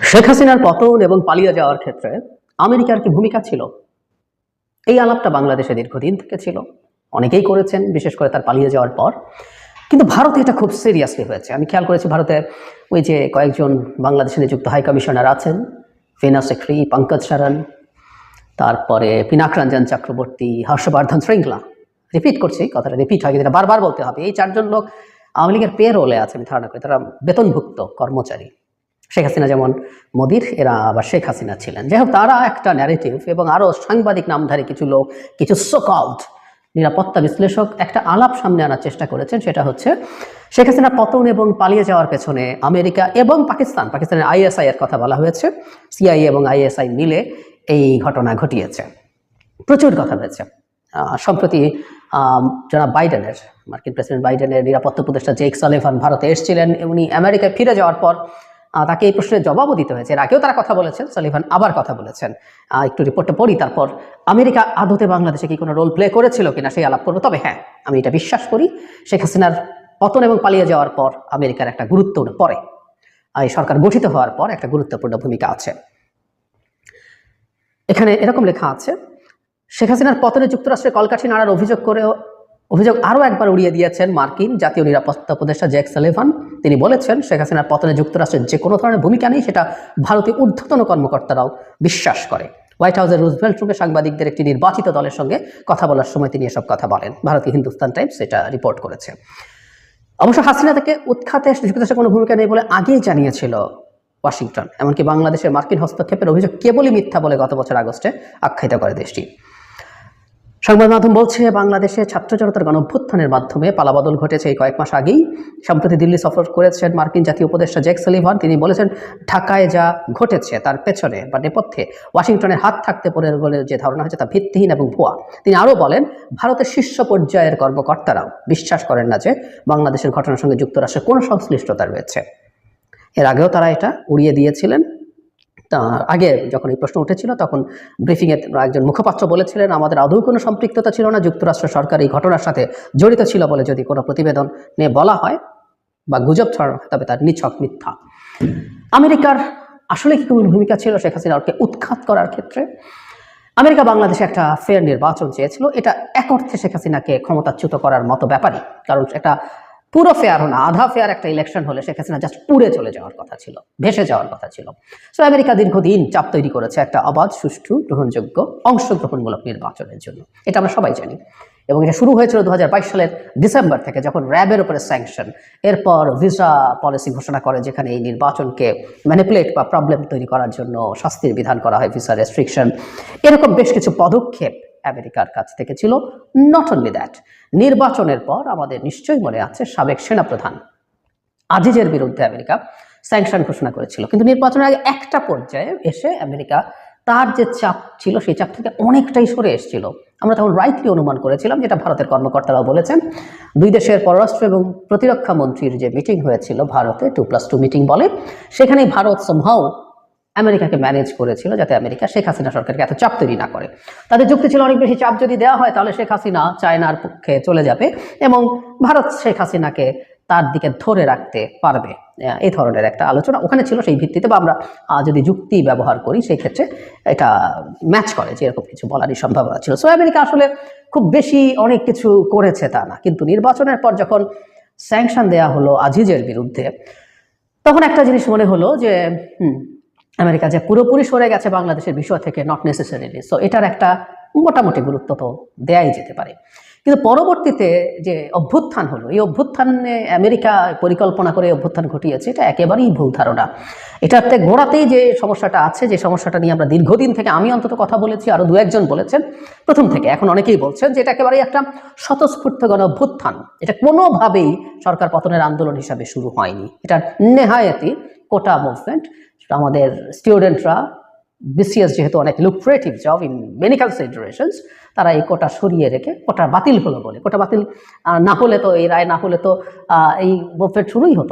শেখ হাসিনার পতন এবং পালিয়ে যাওয়ার ক্ষেত্রে আমেরিকার কি ভূমিকা ছিল? এই আলাপটা বাংলাদেশে দীর্ঘদিন থেকে ছিল অনেকেই করেছেন, বিশেষ করে তার পালিয়ে যাওয়ার পর। কিন্তু ভারতে এটা খুব সিরিয়াসলি হয়েছে। আমি খেয়াল করেছি ভারতে ওই যে কয়েকজন বাংলাদেশে নিযুক্ত হাই কমিশনার আছেন। ফিনা সেক্রি পঙ্কজ শরণ তারপরে পিনাক রঞ্জন চক্রবর্তী হর্ষবর্ধন শৃঙ্খলা রিপিট করছি, কথাটা রিপিট হয়, কিন্তু বারবার বলতে হবে। এই চারজন লোক আওয়ামী লীগের পে রোলে আছে, আমি ধারণা করি। তারা বেতনভুক্ত কর্মচারী। শেখ হাসিনা যেমন মোদির, এরা আবার শেখ হাসিনা ছিলেন। যাই হোক, তারা একটা ন্যারেটিভ এবং আরও সাংবাদিক নামধারী কিছু লোক, কিছু সোকল্ড নিরাপত্তা বিশ্লেষক একটা আলাপ সামনে আনার চেষ্টা করেছেন, সেটা হচ্ছে শেখ হাসিনা পতন এবং পালিয়ে যাওয়ার পেছনে আমেরিকা এবং পাকিস্তান, পাকিস্তানের আইএসআই এর কথা বলা হয়েছে, সিআইএ এবং আইএসআই মিলে এই ঘটনা ঘটিয়েছে। প্রচুর কথা হয়েছে। সম্প্রতি জনাব বাইডেনের, মার্কিন প্রেসিডেন্ট বাইডেনের নিরাপত্তা উপদেষ্টা জেক সালেভান ভারতে এসেছিলেন। উনি আমেরিকায় ফিরে যাওয়ার পর তাকে এই প্রশ্নের জবাবও দিতে হয়েছে। এর আগেও তারা কথা বলেছেন, সালিভান আবার কথা বলেছেন। একটু রিপোর্টটা পড়ি, তারপর আমেরিকা আদতে বাংলাদেশে কি কোনো রোল প্লে করেছিল কিনা সেই আলাপ করব। তবে হ্যাঁ আমি এটা বিশ্বাস করি, শেখ হাসিনার পতন এবং পালিয়ে যাওয়ার পর আমেরিকার একটা গুরুত্বপূর্ণ পরে এই সরকার গঠিত হওয়ার পর একটা গুরুত্বপূর্ণ ভূমিকা আছে। এখানে এরকম লেখা আছে, শেখ হাসিনার পতনে যুক্তরাষ্ট্রের কলকাঠি নাড়ার অভিযোগ করে অভিযোগ আরও একবার উড়িয়ে দিয়েছেন মার্কিন জাতীয় নিরাপত্তা উপদেষ্টা জ্যাক সালেভান। তিনি বলেছেন, শেখ হাসিনার পতনে যুক্তরাষ্ট্রের যে কোনো ধরনের ভূমিকা নেই, সেটা ভারতীয় ঊর্ধ্বতন কর্মকর্তারাও বিশ্বাস করে। হোয়াইট হাউসের রুজভেল্ট রুমে সাংবাদিকদের একটি নির্বাচিত দলের সঙ্গে কথা বলার সময় তিনি এসব কথা বলেন। ভারতীয় হিন্দুস্তান টাইমস এটা রিপোর্ট করেছে। অবশ্য হাসিনা থেকে উৎখাতে যুক্তরাষ্ট্রের কোনো ভূমিকা নেই বলে আগেই জানিয়েছিল ওয়াশিংটন। এমনকি বাংলাদেশের মার্কিন হস্তক্ষেপের অভিযোগ কেবলই মিথ্যা বলে গত বছর আগস্টে আখ্যায়িত করে দেশটি। সংবাদ মাধ্যম বলছে, বাংলাদেশে ছাত্র জনতার গণঅভ্যুত্থানের মাধ্যমে পালাবদল ঘটেছে এই কয়েক মাস আগেই। সম্প্রতি দিল্লি সফর করেছেন মার্কিন জাতীয় উপদেষ্টা জ্যাক সালিভান। তিনি বলেছেন, ঢাকায় যা ঘটেছে তার পেছনে বা নেপথ্যে ওয়াশিংটনের হাত থাকতে পারে বলে যে ধারণা হয়েছে তা ভিত্তিহীন এবং ভুয়া। তিনি আরও বলেন, ভারতের শীর্ষ পর্যায়ের কর্মকর্তারাও বিশ্বাস করেন না যে বাংলাদেশের ঘটনার সঙ্গে যুক্তরাষ্ট্রের কোনো সংশ্লিষ্টতা রয়েছে। এর আগেও তারা এটা উড়িয়ে দিয়েছিলেন। আগে যখন এই প্রশ্ন উঠেছিল তখন ব্রিফিংয়ে একজন মুখপাত্র বলেছিলেন, আমাদের আদৌ কোনো সম্পৃক্ততা ছিল না, যুক্তরাষ্ট্র সরকার এই ঘটনার সাথে জড়িত ছিল বলে যদি কোনো প্রতিবেদন নিয়ে বলা হয় বা গুজব ছড়ানো তবে তার নিছক মিথ্যা। আমেরিকার আসলে কি কোনো ভূমিকা ছিল? শেখ হাসিনাকে উৎখাত করার ক্ষেত্রে আমেরিকা বাংলাদেশে একটা ফেয়ার নির্বাচন চেয়েছিল। এটা এক অর্থে শেখ হাসিনাকে ক্ষমতাচ্যুত করার মতো ব্যাপারই। কারণ এটা পুরো ফেয়ার না, আধা ফেয়ার একটা ইলেকশন হলে শেখ হাসিনা জাস্ট উড়ে চলে যাওয়ার কথা ছিল, ভেসে যাওয়ার কথা ছিল। সো আমেরিকা দীর্ঘদিন চাপ তৈরি করেছে একটা অবাধ, সুষ্ঠু, গ্রহণযোগ্য, অংশগ্রহণমূলক নির্বাচনের জন্য। এটা আমরা সবাই জানি। এবং এটা শুরু হয়েছিল দু হাজার বাইশ সালের ডিসেম্বর থেকে যখন র্যাবের উপরে স্যাংশন এরপর ভিসা পলিসি ঘোষণা করে যেখানে এই নির্বাচনকে ম্যানিপুলেট বা প্রবলেম তৈরি করার জন্য শাস্তির বিধান করা হয়, ভিসা রেস্ট্রিকশন এরকম বেশ কিছু পদক্ষেপ আমেরিকার কাছ থেকে ছিল নট অনলি দ্যাট নির্বাচনের পর আমাদের নিশ্চয়ই মনে আছে সাবেক সেনাপ্রধান আজিজের বিরুদ্ধে আমেরিকা স্যাংশন ঘোষণা করেছিল। কিন্তু নির্বাচনের আগে একটা পর্যায়ে এসে আমেরিকা তার যে চাপ ছিল, সেই চাপ থেকে অনেকটাই সরে এসেছিল। আমরা তখন রাইটলি অনুমান করেছিলাম, যেটা ভারতের কর্মকর্তারাও বলেছেন দুই দেশের পররাষ্ট্র এবং প্রতিরক্ষা মন্ত্রীর যে মিটিং হয়েছিল ভারতে টু প্লাস টু মিটিং বলে, সেখানেই ভারত সম্ভাও আমেরিকাকে ম্যানেজ করেছিল যাতে আমেরিকা শেখ হাসিনা সরকারকে এত চাপ তৈরি না করে। তাদের যুক্তি ছিল অনেক বেশি চাপ যদি দেওয়া হয় তাহলে শেখ হাসিনা চায়নার পক্ষে চলে যাবে এবং ভারত শেখ হাসিনাকে তার দিকে ধরে রাখতে পারবে। এই ধরনের একটা আলোচনা ওখানে ছিল সেই ভিত্তিতে বা আমরা যদি যুক্তি ব্যবহার করি সেই ক্ষেত্রে এটা ম্যাচ করে যে এরকম কিছু বলারই সম্ভাবনা ছিল। সো আমেরিকা আসলে খুব বেশি অনেক কিছু করেছে তা না। কিন্তু নির্বাচনের পর যখন স্যাংশন দেয়া হলো আজিজের বিরুদ্ধে তখন একটা জিনিস মনে হলো যে হুম, আমেরিকা যে পুরোপুরি সরে গেছে বাংলাদেশের বিষয় থেকে নট নেসেসারিলি সো এটার একটা মোটামুটি গুরুত্ব তো দেয়াই যেতে পারে। কিন্তু পরবর্তীতে যে অভ্যুত্থান হলো, এই অভ্যুত্থানে আমেরিকা পরিকল্পনা করে অভ্যুত্থান ঘটিয়েছে, এটা একেবারেই ভুল ধারণা। এটাতে গোড়াতেই যে সমস্যাটা আছে, যে সমস্যাটা নিয়ে আমরা দীর্ঘদিন থেকে আমি অন্তত কথা বলেছি আরও দু একজন বলেছেন, প্রথম থেকে, এখন অনেকেই বলছেন যে এটা একেবারেই একটা স্বতঃস্ফূর্ত গণ অভ্যুত্থান। এটা কোনোভাবেই সরকার পতনের আন্দোলন হিসাবে শুরু হয়নি। এটা নেহায়াতি কোটা মুভমেন্ট আমাদের স্টুডেন্টরা বিসিএস যেহেতু অনেক lucrative job in many considerations তারা এই কোটা সরিয়ে রেখে কোটা বাতিল হলো বলে। কোটা বাতিল না হলে তো, এই রায় না হলে তো এই বোফের শুরুই হতো।